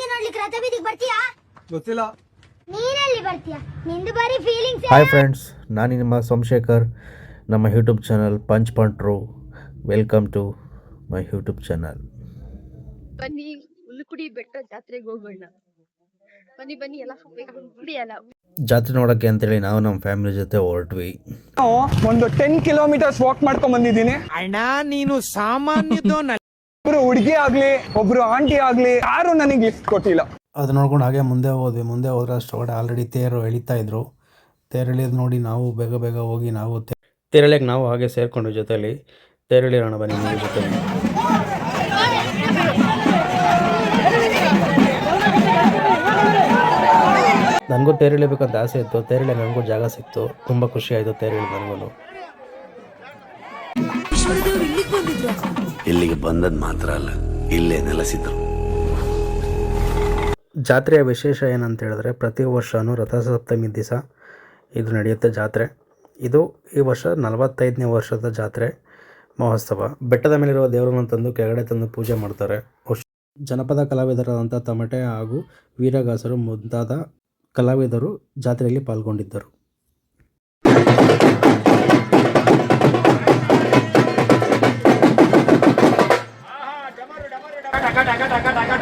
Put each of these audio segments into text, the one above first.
ಮೆರವಣಿಗೆ ನೋಡ್ಲಿಕ್ಕೆ ರಥ ಬೀದಿಗೆ ಬರ್ತೀಯಾ? ಗೊತ್ತಿಲ್ಲ. ನೀನಲ್ಲಿ ಬರ್ತೀಯಾ? ನಿಂದು ಬಾರಿ ಫೀಲಿಂಗ್ಸ್ ಹಾಯ್ ಫ್ರೆಂಡ್ಸ್ ನಾನು ನಿಮ್ಮ ಸೋಮಶೇಖರ್. ನಮ್ಮ YouTube channel punch Pantru welcome to my YouTube channel ಬನ್ನಿ ಹುಲ್ಕುಡಿ ಬೆಟ್ಟ ಜಾತ್ರೆಗೆ ಹೋಗೋಣ. ಬನ್ನಿ ಬನ್ನಿ ಎಲ್ಲ ಕುಡಿ ಎಲ್ಲ. ಜಾತ್ರೆ ನೋಡೋಕ್ಕೆ ಅಂತೇಳಿ ನಾವು ನಮ್ಮ ಫ್ಯಾಮಿಲಿ ಜೊತೆ ಹೊರಟ್ವಿ. ಒಂದು ಟೆನ್ ಕಿಲೋಮೀಟರ್ಸ್ ವಾಕ್ ಮಾಡ್ಕೊಂಡ್ ಬಂದಿದ್ದೀನಿ. ಅಣ್ಣ ನೀನು ಒಬ್ರು ಹುಡುಗಿ ಆಗ್ಲಿ ಒಬ್ರು ಆಂಟಿ ಆಗ್ಲಿ ಯಾರು ನನಗೆ ಲಿಫ್ಟ್ ಕೊಟ್ಟಿಲ್ಲ. ಅದು ನೋಡ್ಕೊಂಡು ಹಾಗೆ ಮುಂದೆ ಹೋದ್ವಿ ಮುಂದೆ ಹೋದ್ರೆ ಅಷ್ಟೊಳಗಡೆ ಆಲ್ರೆಡಿ ತೇರು ಎಳಿತಾ ಇದ್ರು. ತೇರು ಎಳಿಯೋದು ನೋಡಿ ನಾವು ಬೇಗ ಬೇಗ ಹೋಗಿ ನಾವು ತೆರಳಿಗೆ ತೇರಳಿಗೆ ನಾವು ಹಾಗೆ ಸೇರಿಕೊಂಡು ಜೊತೆಯಲ್ಲಿ ತೇರಳಿರೋಣ ಬನ್ನಿ ನಿಮ್ಮ ಜೊತೆ ನನಗೂ ತೇರಿಳಿಬೇಕಂತ ಆಸೆ ಇತ್ತು. ತೇರಿಳಿ ನನಗೂ ಜಾಗ ಸಿಕ್ತು. ತುಂಬ ಖುಷಿ ಆಯಿತು ತೇರಿಳಿ ನನಗೂ ಇಲ್ಲಿಗೆ ಬಂದದ್ ಮಾತ್ರ ಅಲ್ಲ, ಇಲ್ಲೇ ನೆಲೆಸಿದ್ರು. ಜಾತ್ರೆಯ ವಿಶೇಷ ಏನಂತ ಹೇಳಿದ್ರೆ ಪ್ರತಿ ವರ್ಷವೂ ರಥಸಪ್ತಮಿ ದಿವಸ ಇದು ನಡೆಯುತ್ತೆ ಜಾತ್ರೆ. ಇದು ಈ ವರ್ಷ ನಲವತ್ತೈದನೇ ವರ್ಷದ ಜಾತ್ರೆ, ಮಹೋತ್ಸವ. ಬೆಟ್ಟದ ಮೇಲಿರುವ ದೇವರನ್ನು ತಂದು ಕೆಳಗಡೆ ತಂದು ಪೂಜೆ ಮಾಡ್ತಾರೆ. ಜನಪದ ಕಲಾವಿದರಾದಂಥ ತಮಟೆ ಹಾಗೂ ವೀರಗಾಸರು ಮುಂತಾದ ಕಲಾವಿದರು ಜಾತ್ರೆಯಲ್ಲಿ ಪಾಲ್ಗೊಂಡಿದ್ದರು.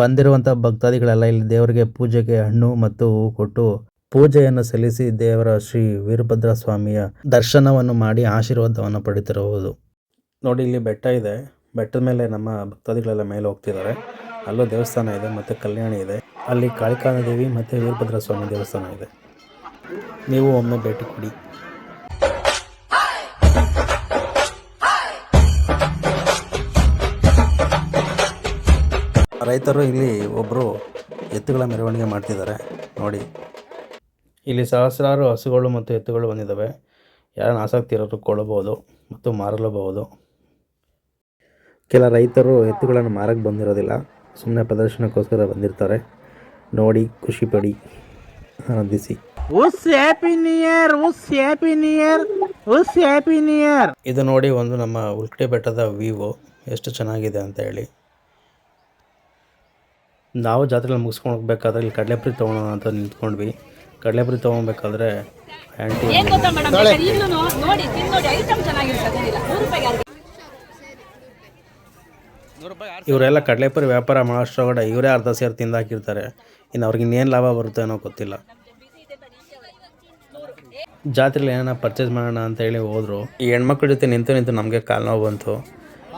ಬಂದಿರುವಂಥ ಭಕ್ತಾದಿಗಳೆಲ್ಲ ಇಲ್ಲಿ ದೇವರಿಗೆ ಪೂಜೆಗೆ ಹಣ್ಣು ಮತ್ತು ಹೂ ಕೊಟ್ಟು ಪೂಜೆಯನ್ನು ಸಲ್ಲಿಸಿ ದೇವರ ಶ್ರೀ ವೀರಭದ್ರ ಸ್ವಾಮಿಯ ದರ್ಶನವನ್ನು ಮಾಡಿ ಆಶೀರ್ವಾದವನ್ನು ಪಡಿತಿರಬಹುದು ನೋಡಿ, ಇಲ್ಲಿ ಬೆಟ್ಟ ಇದೆ. ಬೆಟ್ಟದ ಮೇಲೆ ನಮ್ಮ ಭಕ್ತಾದಿಗಳೆಲ್ಲ ಮೇಲೆ ಹೋಗ್ತಿದ್ದಾರೆ. ಅಲ್ಲೂ ದೇವಸ್ಥಾನ ಇದೆ ಮತ್ತು ಕಲ್ಯಾಣಿ ಇದೆ. ಅಲ್ಲಿ ಕಾಳಿಕಾನ ದೇವಿ ಮತ್ತು ವೀರಭದ್ರ ಸ್ವಾಮಿ ದೇವಸ್ಥಾನ ಇದೆ. ನೀವು ಒಮ್ಮೆ ಭೇಟಿ ಕೊಡಿ. ರೈತರು ಇಲ್ಲಿ ಒಬ್ಬರು ಎತ್ತುಗಳ ಮೆರವಣಿಗೆ ಮಾಡ್ತಿದ್ದಾರೆ. ನೋಡಿ. ಇಲ್ಲಿ ಸಹಸ್ರಾರು ಹಸುಗಳು ಮತ್ತು ಎತ್ತುಗಳು ಬಂದಿದ್ದಾವೆ. ಯಾರನ್ನ ಆಸಕ್ತಿ ಇರೋರು ಕೊಳ್ಳಬಹುದು ಮತ್ತು ಮಾರಲೂಬಹುದು. ಕೆಲ ರೈತರು ಎತ್ತುಗಳನ್ನು ಮಾರಕ್ಕೆ ಬಂದಿರೋದಿಲ್ಲ. ಸುಮ್ಮನೆ ಪ್ರದರ್ಶನಕ್ಕೋಸ್ಕರ ಬಂದಿರ್ತಾರೆ. ನೋಡಿ ಖುಷಿ ಪಡಿ. ಆನಂದಿಸಿ. ಉಸ್ ಹ್ಯಾಪಿ ನಿಯರ್ ಇಯರ್ ಉಸ್ ಹ್ಯಾಪಿ ನಿಯರ್ ಇಯರ್ ಉಸ್ ಹ್ಯಾಪಿ ನಿಯರ್ ಇದು ನೋಡಿ ಒಂದು ನಮ್ಮ ಉಲ್ಕಟೆ ಬೆಟ್ಟದ ವಿವೋ ಎಷ್ಟು ಚೆನ್ನಾಗಿದೆ ಅಂತ ಹೇಳಿ. ನಾವು ಜಾತ್ರೆಲಿ ಮುಗಿಸ್ಕೊಂಡು ಹೋಗ್ಬೇಕಾದ್ರೆ ಇಲ್ಲಿ ಕಡಲೆಪುರಿ ತೊಗೊಳೋಣ ಅಂತ ನಿಂತ್ಕೊಂಡ್ವಿ. ಕಡಲೆಪುರಿ ತೊಗೊಬೇಕಾದ್ರೆ ಆಂಟಿ ಇವರೆಲ್ಲ ಕಡಲೆಪುರಿ ವ್ಯಾಪಾರ ಮಾಡೋಷ್ಟ್ರೊಳಗಡೆ ಇವರೇ ಅರ್ಧ ಸೇರು ತಿಂದಾಕಿರ್ತಾರೆ ಇನ್ನು ಅವ್ರಿಗೆ ಇನ್ನೇನು ಲಾಭ ಬರುತ್ತೆ ಅನ್ನೋ ಗೊತ್ತಿಲ್ಲ. ಜಾತ್ರೆಲಿ ಏನಾರ ಪರ್ಚೇಸ್ ಮಾಡೋಣ ಅಂತ ಹೇಳಿ ಹೋದ್ರು. ಈ ಹೆಣ್ಮಕ್ಳ ಜೊತೆ ನಿಂತು ನಿಂತು ನಮಗೆ ಕಾಲು ನೋವು ಬಂತು.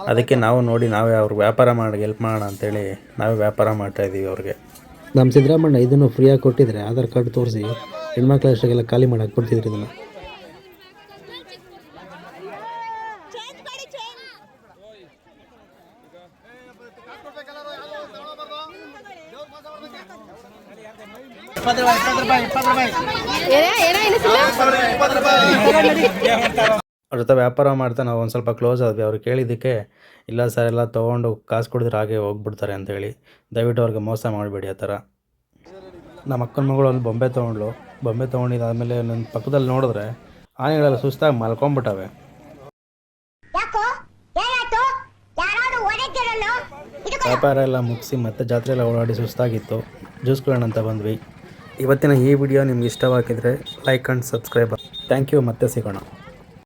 ಅದಕ್ಕೆ ನಾವು ನೋಡಿ ನಾವೇ ಅವ್ರಿಗೆ ವ್ಯಾಪಾರ ಮಾಡಿ ಹೆಲ್ಪ್ ಮಾಡೋಣ ಅಂತೇಳಿ ನಾವೇ ವ್ಯಾಪಾರ ಮಾಡ್ತಾ ಇದ್ದೀವಿ ಅವ್ರಿಗೆ. ನಮ್ಮ ಸಿದ್ದರಾಮಣ್ಣ ಇದನ್ನು ಫ್ರೀಯಾಗಿ ಕೊಟ್ಟಿದ್ರೆ ಆಧಾರ್ ಕಾರ್ಡ್ ತೋರಿಸಿ ಹೆಣ್ಮಕ್ಳ ಅಷ್ಟಾಗೆಲ್ಲ ಖಾಲಿ ಮಾಡಕ್ಕೆ ಕೊಡ್ತಿದ್ರು ಇದನ್ನು. ಅವ್ರ ಜೊತೆ ವ್ಯಾಪಾರ ಮಾಡ್ತಾ ನಾವು ಒಂದು ಸ್ವಲ್ಪ ಕ್ಲೋಸ್ ಆದ್ವಿ. ಅವ್ರು ಕೇಳಿದ್ದಕ್ಕೆ ಇಲ್ಲ ಸರ್ ಎಲ್ಲ ತೊಗೊಂಡು ಕಾಸು ಕೊಡಿದ್ರೆ ಹಾಗೆ ಹೋಗ್ಬಿಡ್ತಾರೆ ಅಂತೇಳಿ ದಯವಿಟ್ಟು ಅವ್ರಿಗೆ ಮೋಸ ಮಾಡಬೇಡಿ ಆ ಥರ. ನಮ್ಮ ಅಕ್ಕನ ಮಗಳು ಅಲ್ಲಿ ಬೊಂಬೆ ತೊಗೊಂಡ್ಳು. ಬೊಂಬೆ ತೊಗೊಂಡಿದ್ದಾದಮೇಲೆ ನನ್ನ ಪಕ್ಕದಲ್ಲಿ ನೋಡಿದ್ರೆ ಆನೆಗಳೆಲ್ಲ ಸುಸ್ತಾಗಿ ಮಲ್ಕೊಂಡ್ಬಿಟ್ಟವೆ ವ್ಯಾಪಾರ ಎಲ್ಲ ಮುಗಿಸಿ ಮತ್ತೆ ಜಾತ್ರೆ ಎಲ್ಲ ಓಡಾಡಿ ಸುಸ್ತಾಗಿತ್ತು. ಜ್ಯೂಸ್ ಕುಡಿಯೋಣ ಅಂತ ಬಂದ್ವಿ. ಇವತ್ತಿನ ಈ ವಿಡಿಯೋ ನಿಮ್ಗೆ ಇಷ್ಟವಾಗಿದ್ರೆ like and subscribe thank you ಮತ್ತೆ ಸಿಗೋಣ.